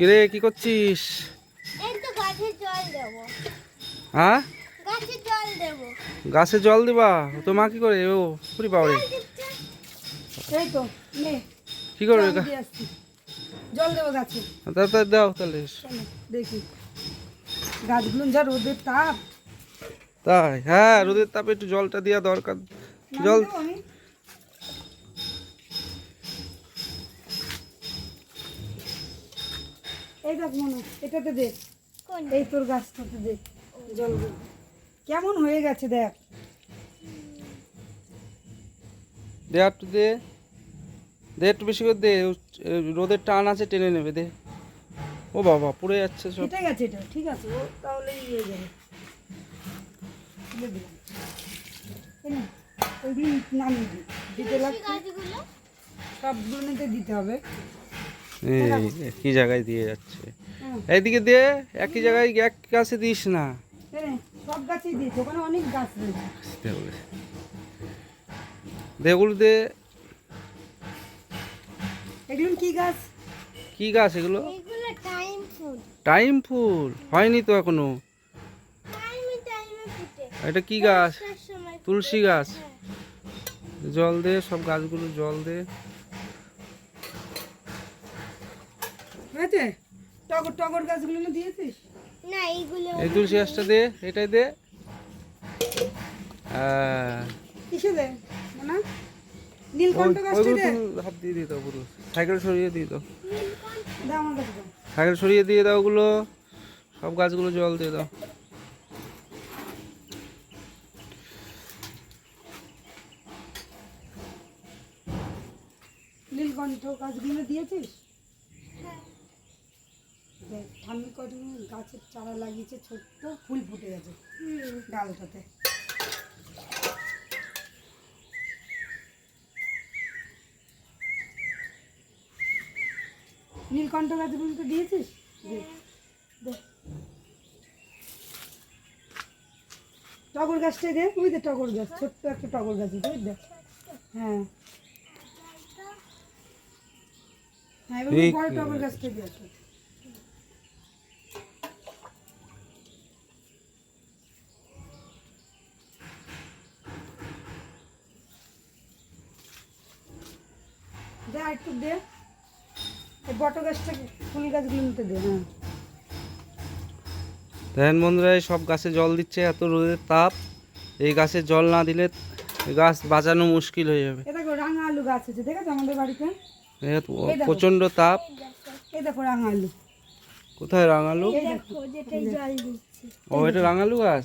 কিরে কি করছিস? গাছে জল হ্যাঁ? গাছে জল দেবো। গাছে দিবা? তো মা কি করে? ও পুরি এই কি করবে? জল দিয়ে আসছি। জল দেবো গাছে। দাও তাহলে। দেখি। গাছগুলো যা রোদের তাপ। তাই? হ্যাঁ রোদের তাপে একটু জলটা দেওয়া দরকার। জল দেবো আমি এই দেখ মনে এটাতে দে। কোন? এই তোর গাছটাতে দে জল কেমন হয়ে গেছে দেখ। দে একটু দে। দে একটু বেশি করে দে রোদের টান আছে টেনে নেবে দে। ও বাবা পুড়ে যাচ্ছে সব। কেটে গেছে এটা ঠিক আছে ও তাহলে ইয়ে যাবে। এই নামিয়ে দিই। দিতে গাছগুলো। সবগুলোতে দিতে হবে। একই জায়গায় দিয়ে যাচ্ছে। হ্যাঁ এইদিকে দে একই জায়গায় এক গাছে দিস না। এই সব গাছেই দিয়েছে ওখানে অনেক গাছ রয়েছে। আসতে দে এগুলো কি গাছ? কি গাছ এগুলো? এইগুলো টাইম ফুল। টাইম ফুল? হয়নি তো এখনও। টাইমে টাইমে ফুটে। এটা কি গাছ। তুলসী গাছ। হ্যাঁ। জল দে সব গাছগুলো জল দে। হয়েছে টগর টগর গাছগুলো না দিয়েছিস? না এইগুলো এই তুলসী গাছটা দে এটাই দে। কিসে দে? না নীলকণ্ঠ গাছটা দে। হাত দিয়ে দিয়ে দাও পুরো। সাইকেল সরিয়ে দিয়ে দাও। দে আমার কাছে সাইকেল সরিয়ে দিয়ে দাও ওগুলো। সব গাছগুলো জল দিয়ে দাও। নীলকণ্ঠ গাছগুলো দিয়েছিস? দেখ ঠাম্মি কদিন গাছের চারা লাগিয়েছে ছোট্ট ফুল ফুটে গেছে ডালটাতে। নীলকণ্ঠ গাছগুলো তো দিয়েছিস। দে। টগর গাছটাই দে ওই দে টগর গাছ ছোট্ট একটা টগর গাছ দেখ হ্যাঁ। হ্যাঁ এবার বড় টগর গাছ? গাছটা দিয়ে একটু দে। এই বট গাছটা ফুল গাছগুলো নিতে দে হ্যাঁ। দেখেন বন্ধুরা এই সব গাছে জল দিচ্ছে এত রোদের তাপ। এই গাছে জল না দিলে গাছ বাঁচানো মুশকিল হয়ে যাবে। এ দেখো রাঙা আলু গাছ আছে দেখেছ আমাদের বাড়িতে? প্রচণ্ড তাপ। এই দেখো রাঙা আলু। কোথায় রাঙালু এই দেখো দেখো। যেটাই জল দিচ্ছে। ও এটা রাঙালু গাছ?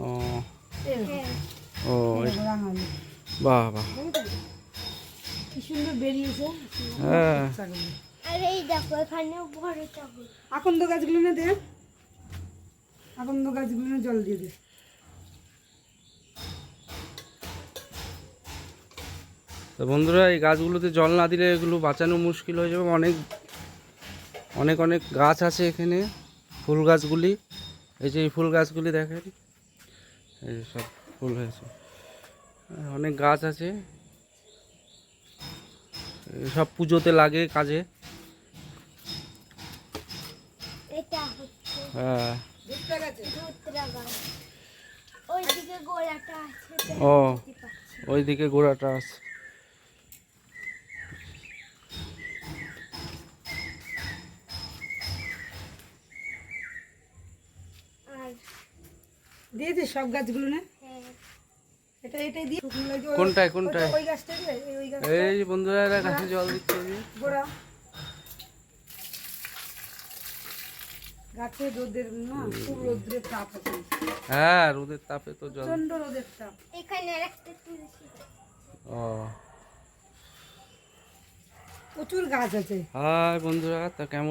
ও। এই ও রাঙা আলু। বাহ বাহ? কি সুন্দর বেরিয়েছে। হ্যাঁ। আর এই দেখো এখানেও বড় টগর আকন্দ গাছগুলো না দে। আকন্দ গাছগুলো না জল দিয়ে দে। তো বন্ধুরা এই গাছগুলোতে জল না দিলে এগুলো বাঁচানো মুশকিল হয়ে যাবে। অনেক অনেক অনেক গাছ আছে এখানে ফুল গাছগুলি। এই যে এই ফুল গাছগুলি দেখেন এই সব ফুল হয়েছে। অনেক গাছ আছে। সব পুজোতে লাগে কাজে। হ্যাঁ। ও ওইদিকে গোড়াটা আছে। আর সব গাছগুলো না? এটা এটাই দিয়ে শুকনো লাগে ওই- কোনটায় কোনটায়? ওই- ওই গাছটা এই- ওই গাছ এই বন্ধুরা এরা গাছে জল দিচ্ছে গোড়া। গাছে রোদের না খুব তাপ আছে। হ্যাঁ রোদের তাপে তো জল। প্রচণ্ড রোদের তাপ। এখানে আর তুলসী ও। প্রচুর গাছ আছে। হাই বন্ধুরা তা কেমন